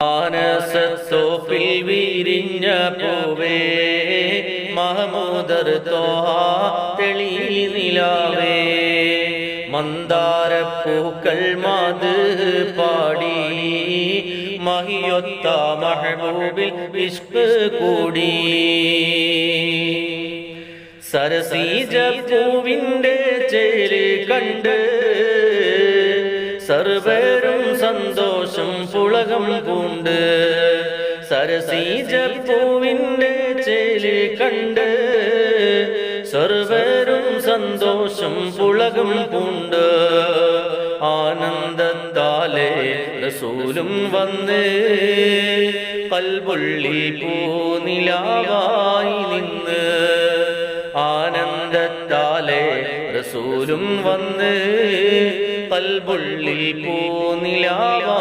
മാനസത്തോപ്പിൽ വിരിഞ്ഞ പൂവേ മഹമൂദർ തോഹ തെളി നിലാവേ. മന്ദാരപ്പൂക്കൾ മാത് പാടി മഹിയൊത്ത മഹബൂബിൽ വിഷ്പ് കൂടി. സരസീജ പൂവിന്റെ ചേര് കണ്ട് സർവരും സന്തോഷം പുളകം പൂണ്ട്. സരസീജപ്പൂവിന്റെ ചേലി കണ്ട്. സർവരും സന്തോഷം പുളകം പൂണ്ട്. ആനന്ദത്താലേ റസൂലും വന്ന്. കൽപുള്ളി പൂനിലാവായി നിന്ന്. ആനന്ദത്താലേ റസൂലും വന്ന്. കൽപുള്ളി പൂനിലാവാ